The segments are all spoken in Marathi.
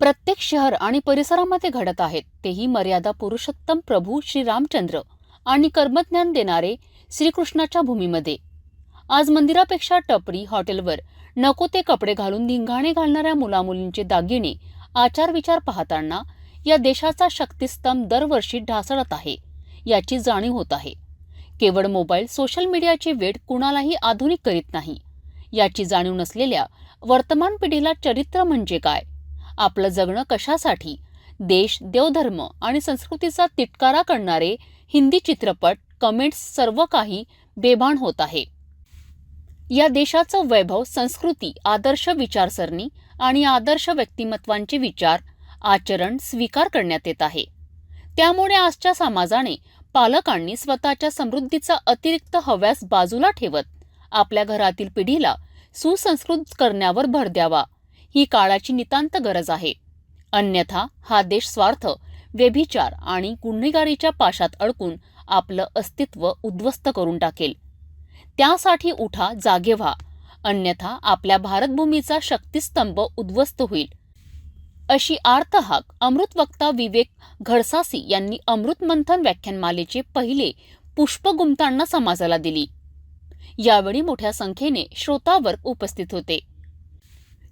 प्रत्येक शहर आणि परिसरामध्ये घडत आहेत. तेही मर्यादा पुरुषोत्तम प्रभू श्री रामचंद्र आणि कर्मज्ञान देणारे श्रीकृष्णाच्या भूमीमध्ये. आज मंदिरापेक्षा टपरी हॉटेलवर नको ते कपडे घालून धिंगाणे घालणाऱ्या मुलामुलींचे दागिने आचारविचार पाहताना या देशाचा शक्तिस्तंभ दरवर्षी ढासळत आहे याची जाणीव होत आहे. केवळ मोबाईल सोशल मीडियाची वेळ कुणालाही आधुनिक करीत नाही. याची जाणीव नसलेल्या वर्तमान पिढीला चरित्र म्हणजे काय? आपलं जगणं कशासाठी? देश देवधर्म आणि संस्कृतीचा तिटकारा करणारे हिंदी चित्रपट कमेंट्स सर्व काही बेभान होत आहे. या देशाचं वैभव संस्कृती आदर्श विचारसरणी आणि आदर्श व्यक्तिमत्वांचे विचार आचरण स्वीकार करण्यात येत आहे. त्यामुळे आजच्या समाजाने पालकांनी स्वतःच्या समृद्धीचा अतिरिक्त हव्यास बाजूला ठेवत आपल्या घरातील पिढीला सुसंस्कृत करण्यावर भर द्यावा ही काळाची नितांत गरज आहे. अन्यथा हा देश स्वार्थ व्यभिचार आणि गुन्हेगारीच्या पाशात अडकून आपलं अस्तित्व उद्ध्वस्त करून टाकेल. त्यासाठी उठा जागे व्हा. अन्यथा आपल्या भारतभूमीचा शक्तिस्तंभ उद्ध्वस्त होईल. अशी आर्तहाक अमृतवक्ता विवेक घडसासी यांनी अमृतमंथन व्याख्यानमालेचे पहिले पुष्प गुमताना समाजाला दिली. यावेळी मोठ्या संख्येने श्रोतावर्ग उपस्थित होते.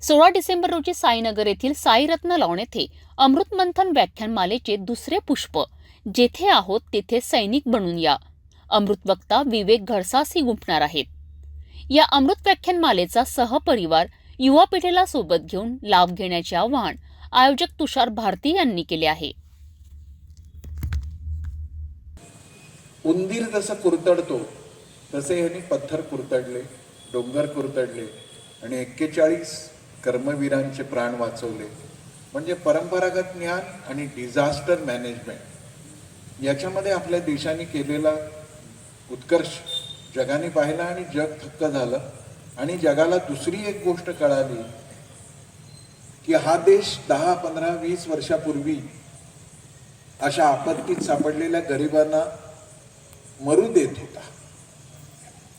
सोळा डिसेंबर रोजी साईनगर येथील साईरत्न लॉन येथे अमृत मंथन व्याख्यानमालेचे दुसरे पुष्प जेथे आहोत तेथे सैनिक बनून या. अमृत वक्ता विवेक घडसासी गुंफणार आहेत. या अमृत व्याख्यानमालेचा सहपरिवार युवा पिढीला सोबत घेऊन लाभ घेण्याचे आवाहन आयोजक तुषार भारती यांनी केले आहे. उंदीर जसं कुरतडतो तसे ह्यांनी पत्थर कुरतडले डोंगर कुरतडले आणि एक्केचाळीस कर्मवीरांचे प्राण वाचवले. म्हणजे परंपरागत ज्ञान आणि डिझास्टर मॅनेजमेंट याच्यामध्ये आपल्या देशाने केलेला उत्कर्ष. जगाने पाहिला आणि जग थक्क झालं. आणि जगाला दुसरी एक गोष्ट कळाली की हा देश दहा पंधरा वीस वर्षापूर्वी अशा आपत्तीत सापडलेल्या गरिबांना मरू देत होता.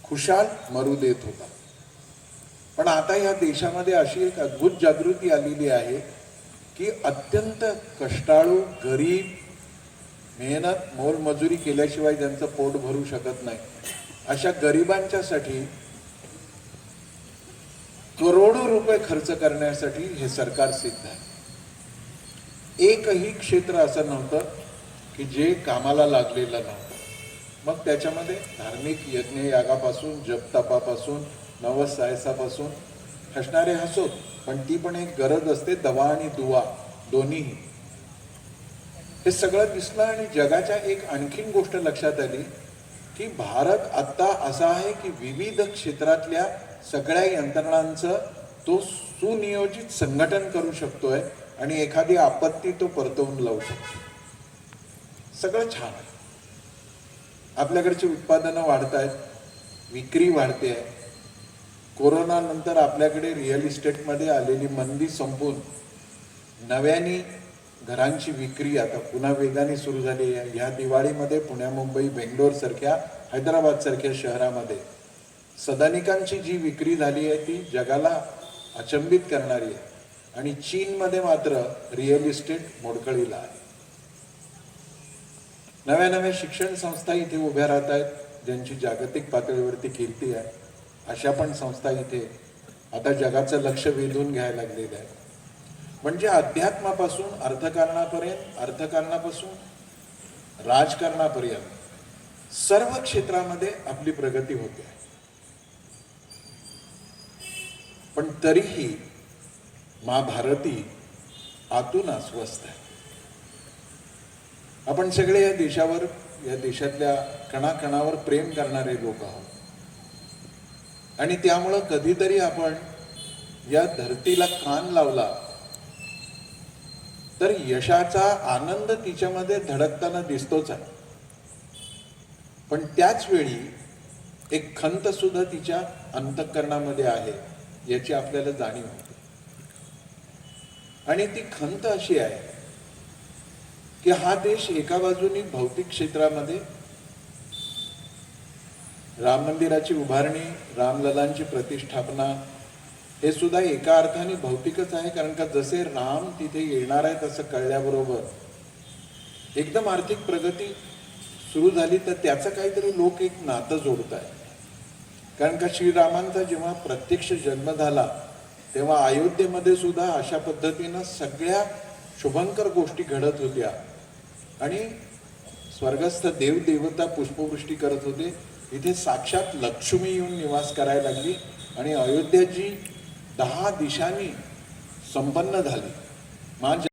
खुशाल मरू देत होता. पण आता या देशामध्ये अशी एक अद्भुत जागृती आलेली आहे की अत्यंत कष्टाळू गरीब मेहनत मोलमजुरी केल्याशिवाय त्यांचं पोट भरू शकत नाही. अशा गरिबांच्यासाठी करोडो रुपये खर्च करण्यासाठी हे सरकार सिद्ध आहे. एकही क्षेत्र असं नव्हतं की जे कामाला लागलेलं नव्हतं. मग त्याच्यामध्ये धार्मिक यज्ञ यागापासून जपतापापासून नवस सायसापासून हसणारे हसोत पण ती पण एक गरज असते दवा आणि दुवा दोन्हीही. हे सगळं दिसलं आणि जगाच्या एक आणखीन गोष्ट लक्षात आली की भारत आत्ता असा आहे की विविध क्षेत्रातल्या सगळ्या यंत्रणांचं तो सुनियोजित संघटन करू शकतोय आणि एखादी आपत्ती तो परतवून लावू शकतो. सगळं छान आहे. आपल्याकडची उत्पादनं वाढत आहेत विक्री वाढते आहे. कोरोनानंतर आपल्याकडे रिअल इस्टेटमध्ये आलेली मंदी संपून नव्याने घरांची विक्री आता पुन्हा वेगाने सुरू झाली आहे. ह्या दिवाळीमध्ये पुण्या मुंबई बेंगलोर सारख्या हैदराबाद सारख्या शहरामध्ये सदनिकांची जी विक्री झाली आहे ती जगाला अचंबित करणारी आहे. आणि चीनमध्ये मात्र रिअल इस्टेट मोडकळीला आहे. नव्या नव्या शिक्षण संस्था इथे उभ्या राहत आहेत ज्यांची जागतिक पातळीवरती कीर्ती आहे. अशा पण संस्था इथे आता जगाचं लक्ष वेधून घ्यायला लागलेलं आहे. म्हणजे अध्यात्मापासून अर्थकारणापर्यंत अर्थकारणापासून राजकारणापर्यंत सर्व क्षेत्रामध्ये आपली प्रगती होते. आहे पण तरीही मा भारती आतून अस्वस्थ आहे. आपण सगळे या देशावर या देशातल्या कणाकणावर प्रेम करणारे लोक आहोत. आणि त्यामुळं कधीतरी आपण या धरतीला कान लावला तर यशाचा आनंद तिच्यामध्ये धडकताना दिसतोच आहे. पण त्याच वेळी एक खंत सुद्धा तिच्या अंतःकरणामध्ये आहे याची आपल्याला जाणीव होते. आणि ती खंत अशी आहे की हा देश एका बाजूनी भौतिक क्षेत्रामध्ये राम मंदिराची उभारणी रामललांची प्रतिष्ठापना हे सुद्धा एका अर्थाने भौतिकच आहे कारण का जसे राम तिथे येणार आहे तसं कळल्याबरोबर एकदम आर्थिक प्रगती सुरू झाली तर त्याचं काहीतरी लोक एक नातं जोडत आहे कारण का श्रीरामांचा जेव्हा प्रत्यक्ष जन्म झाला तेव्हा अयोध्येमध्ये सुद्धा अशा पद्धतीनं सगळ्या शुभंकर गोष्टी घडत होत्या. आणि स्वर्गस्थ देवदेवता पुष्पवृष्टी करत होते. इथे साक्षात लक्ष्मी येऊन निवास करायला लागली आणि अयोध्याची दहा दिशांनी संपन्न झाली. माझ्या